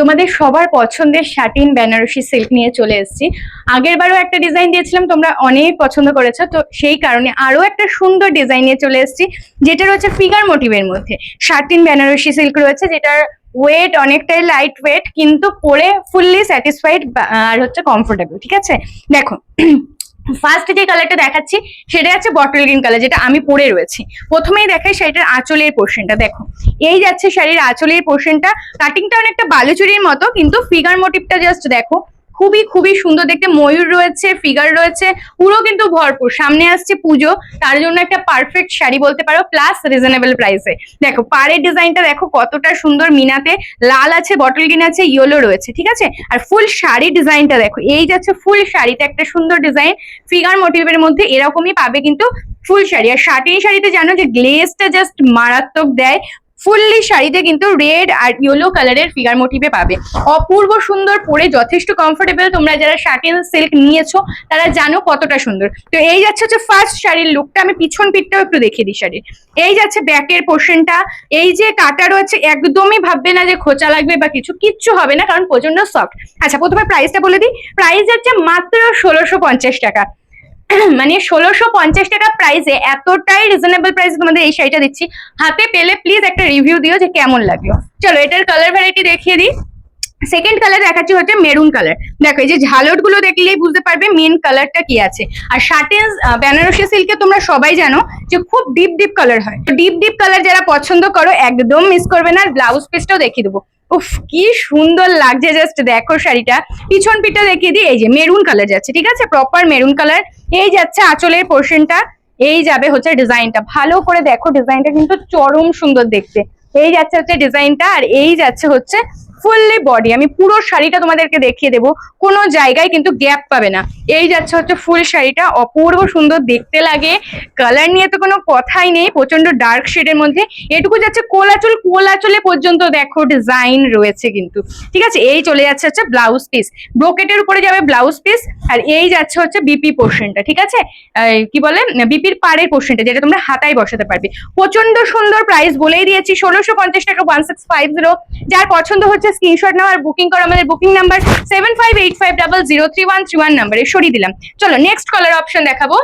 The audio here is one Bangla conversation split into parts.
তোমাদের সবার পছন্দের শাটিন বেনারসি সিল্ক নিয়ে চলে এসেছি। আগের বারও একটা ডিজাইন দিয়েছিলাম, তোমরা অনেক পছন্দ করেছ। তো সেই কারণে আরও একটা সুন্দর ডিজাইন নিয়ে চলে এসেছি, যেটা রয়েছে ফিগার মোটিভের মধ্যে। শাটিন বেনারসি সিল্ক রয়েছে, যেটার ওয়েট অনেকটাই লাইট ওয়েট কিন্তু পরে ফুললি স্যাটিসফাইড আর হচ্ছে কমফোর্টেবল ঠিক আছে? দেখো ফার্স্ট যে কালারটা দেখাচ্ছি সেটা হচ্ছে বটল গ্রিন কালার যেটা আমি পরে রয়েছি। প্রথমেই দেখাই শাড়িটার আঁচলের পোর্শনটা দেখো। এই যাচ্ছে শাড়ির আঁচলের পোর্শনটা কাটিংটা অনেকটা বালুচুরির মতো, কিন্তু ফিগার মোটিভটা জাস্ট দেখো। খুবই খুবই সুন্দর দেখতে, ময়ূর রয়েছে, ফিগার রয়েছে, পুরো কিন্তু ভরপুর। সামনে আসছে পুজো, তার জন্য একটা পারফেক্ট শাড়ি বলতে পারো প্লাস রিজনেবল প্রাইসে দেখো পাড়ের ডিজাইনটা দেখো কতটা সুন্দর মিনাতে, লাল আছে বটল গ্রিন আছে ইয়েলো রয়েছে, ঠিক আছে? আর ফুল শাড়ি ডিজাইনটা দেখো, এই যাচ্ছে ফুল শাড়িতে একটা সুন্দর ডিজাইন ফিগার মোটিভের মধ্যে এরকমই পাবে কিন্তু ফুল শাড়ি। আর শার্টিন শাড়িতে জানো যে গ্লেজটা জাস্ট মারাত্মক দেয় ফুললি শাড়িতে কিন্তু রেড আর ইয়েলো কালারের ফিগার মোটিভে পাবে। অপূর্ব সুন্দর পরে যথেষ্ট কমফোর্টেবল তোমরা যারা শার্টিন সিল্ক নিয়েছো, তারা জানো কতটা সুন্দর। তো এই যাচ্ছে হচ্ছে ফার্স্ট শাড়ির লুকটা আমি পিছন পিঠটাও একটু দেখিয়ে দিই শাড়ির। এই যাচ্ছে ব্যাকের পোর্শনটা এই যে কাটা রয়েছে, একদমই ভাববে না যে খোঁচা লাগবে বা কিছু, কিচ্ছু হবে না, কারণ প্রচণ্ড সফট আচ্ছা প্রথমে প্রাইসটা বলে দিই। প্রাইস হচ্ছে মাত্র ষোলোশো টাকা। মানে ষোলোশো পঞ্চাশ টাকা প্রাইসে এতটাই রিজনেবল প্রাইসে তোমাদের এই শাড়িটা দিচ্ছি। হাতে পেলে প্লিজ একটা রিভিউ দিও যে কেমন লাগল। চলো, এটার কালার ভ্যারাইটি দেখিয়ে দিই। সেকেন্ড কালার দেখাচ্ছি হচ্ছে মেরুন কালার দেখো, এই যে ঝালটগুলো দেখলেই বুঝতে পারবে মেন কালারটা কি আছে। আর শার্টেন বেনারসি সিল্কে তোমরা সবাই জানো যে খুব ডিপ ডিপ কালার হয়। ডিপ ডিপ কালার যারা পছন্দ করো, একদম মিস করবে না। আর ব্লাউজ পিসটাও দেখিয়ে দেবো। উফ, কি সুন্দর লাগছে জাস্ট দেখো শাড়িটা। পিছন পিঠটা দেখিয়ে দিই, এই যে মেরুন কালার যাচ্ছে, ঠিক আছে? প্রপার মেরুন কালার এই যাচ্ছে আঁচলের পোর্শনটা এই যাবে হচ্ছে ডিজাইনটা ভালো করে দেখো ডিজাইনটা কিন্তু চরম সুন্দর দেখতে। এই যাচ্ছে হচ্ছে ডিজাইনটা আর এই যাচ্ছে হচ্ছে ফুললি বডি আমি পুরো শাড়িটা তোমাদেরকে দেখিয়ে দেবো। কোনো জায়গায় কিন্তু গ্যাপ পাবে না। এই যাচ্ছে হচ্ছে ফুল শাড়িটা, অপূর্ব সুন্দর দেখতে লাগে। কালার নিয়ে তো কোনো কথাই নেই প্রচণ্ড ডার্ক শেডের মধ্যে। এটুকু যাচ্ছে কোলাচল, কোলাচলে পর্যন্ত দেখো ডিজাইন রয়েছে কিন্তু। ঠিক আছে, এই চলে যাচ্ছে হচ্ছে ব্লাউজ পিস ব্রোকেটের উপরে যাবে ব্লাউজ পিস আর এই যাচ্ছে হচ্ছে বিপি পোর্শনটা ঠিক আছে? কি বলে? বিপির পাড়ের পোর্শনটা যেটা তোমরা হাতায় বসাতে পারবে। প্রচণ্ড সুন্দর প্রাইস বলেই দিয়েছি, ষোলোশো পঞ্চাশ টাকা ওয়ান সিক্স ফাইভ যার পছন্দ হচ্ছে স্ক্রিনশট নাও আর বুকিং করো আমাদের booking number seven five eight five double zero three one three one নাম্বারে সরিয়ে দিলাম। চলো নেক্সট কালার অপশন দেখাবো।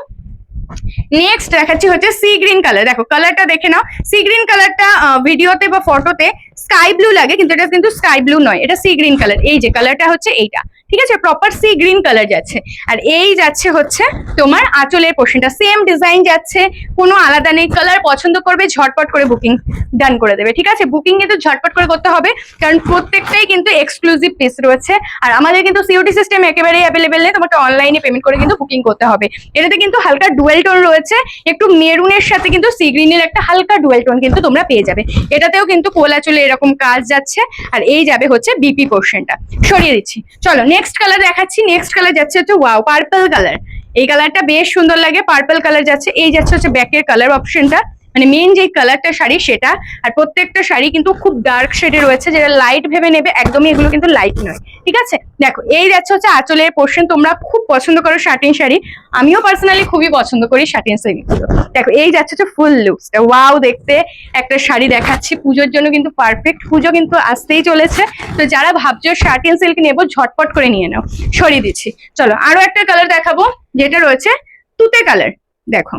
নেক্সট দেখাচ্ছি হচ্ছে সি গ্রিন কালার দেখো কালারটা দেখে নাও। সি গ্রিন কালারটা ভিডিওতে বা ফটোতে স্কাই ব্লু লাগে, কিন্তু এটা কিন্তু স্কাই ব্লু নয়, এটা সি গ্রিন কালার। এই যে কালারটা হচ্ছে এইটা, ঠিক আছে? প্রপার সি গ্রিন কালার যাচ্ছে। আর এই যাচ্ছে হচ্ছে তোমার আঁচলের পোর্শনটা সেম ডিজাইন যাচ্ছে, কোনো আলাদা নেই। কালার পছন্দ করবে, ঝটপট করে বুকিং ডান করে দেবে, ঠিক আছে? বুকিং কিন্তু ঝটপট করে করতে হবে, কারণ প্রত্যেকটাই কিন্তু এক্সক্লুসিভ পিস রয়েছে। আর আমাদের কিন্তু সিওটি সিস্টেম একেবারেই অ্যাভেলেবেল নেই, তোমাকে অনলাইনে পেমেন্ট করে কিন্তু বুকিং করতে হবে। এটাতে কিন্তু হালকা ডুয়েল টোন রয়েছে, একটু মেরুনের সাথে কিন্তু সি গ্রিনের একটা হালকা ডুয়েল টোন কিন্তু তোমরা পেয়ে যাবে। এটাতেও কিন্তু কোলা চলে এরকম কাজ যাচ্ছে, আর এই যাবে হচ্ছে বিপি পোর্শনটা সরিয়ে দিচ্ছি। চলো নেক্সট কালার দেখাচ্ছি। নেক্সট কালার যাচ্ছে হচ্ছে ওয়াও পার্পল কালার এই কালারটা বেশ সুন্দর লাগে পার্পল কালার যাচ্ছে। এই যাচ্ছে হচ্ছে ব্যাকের কালার অপশনটা মানে মেন যে কালারটা শাড়ি সেটা, আর প্রত্যেকটা শাড়ি কিন্তু খুব ডার্ক শেডে রয়েছে, যেটা লাইট ভেবে নেবে, একদমই এগুলো কিন্তু লাইট নয়, ঠিক আছে? দেখো, এই যাচ্ছে হচ্ছে আঁচলের পোর্শন তোমরা খুব পছন্দ করো শার্টিন শাড়ি, আমিও পার্সোনালি খুবই পছন্দ করি শার্টিন শাড়িগুলো দেখো, এই যাচ্ছে হচ্ছে ফুল লুকসটা ওয়াও দেখতে একটা শাড়ি দেখাচ্ছি, পুজোর জন্য কিন্তু পারফেক্ট পুজো কিন্তু আসতেই চলেছে, তো যারা ভাবছ শার্টিন সিল্ক নেব, ঝটপট করে নিয়ে নাও, সরিয়ে দিচ্ছি। চলো, আরও একটা কালার দেখাবো, যেটা রয়েছে তুতে কালার দেখো।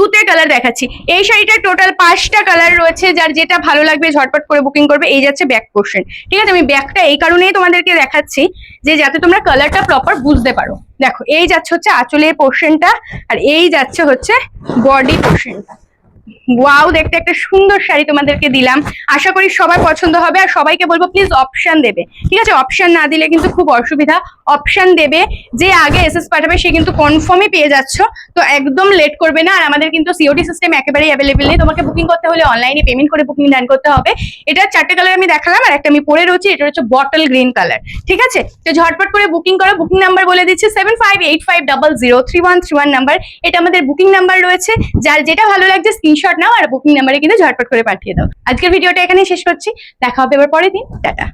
তুতে কালার দেখাচ্ছি। এই শাড়িটা টোটাল পাঁচটা কালার রয়েছে, যার যেটা ভালো লাগবে ঝটপট করে বুকিং করবে। এই যাচ্ছে ব্যাক পোর্শন ঠিক আছে, আমি ব্যাকটা এই কারণেই তোমাদেরকে দেখাচ্ছি যে যাতে তোমরা কালারটা প্রপার বুঝতে পারো। দেখো, এই যাচ্ছে হচ্ছে আঁচলের পোর্শনটা আর এই যাচ্ছে হচ্ছে বডি পোর্শনটা ওয়াও দেখতে একটা সুন্দর শাড়ি তোমাদেরকে দিলাম। আশা করি সবার পছন্দ হবে আর সবাইকে বলব প্লিজ অপশন দেবে। ঠিক আছে? অপশন না দিলে কিন্তু খুব অসুবিধা। অপশন দেবে যে আগে এসএস পাঠাবে, সে কিন্তু কনফার্মই পেয়ে যাচ্ছ। তো একদম লেট করবে না। আর আমাদের কিন্তু সিওটি সিস্টেম একেবারেই অ্যাভেলেবেল নেই। তোমাকে বুকিং করতে হলে অনলাইনে পেমেন্ট করে বুকিং ডান করতে হবে। এটা চারটে কালার আমি দেখালাম আর একটা আমি পরে রয়েছি। এটা হচ্ছে বটল গ্রিন কালার ঠিক আছে? তো ঝটপট করে বুকিং করো। বুকিং নাম্বার বলে দিচ্ছি seven five eight five double zero three one three one number এটা আমাদের বুকিং নাম্বার রয়েছে। যার যেটা ভালো লাগছে স্ক্রিনশট নাও আর বুকিং নাম্বারে কিন্তু ঝটপট করে পাঠিয়ে দাও। আজকের ভিডিওটা এখানে শেষ করছি। দেখা হবে এবার পরের দিন। টাটা।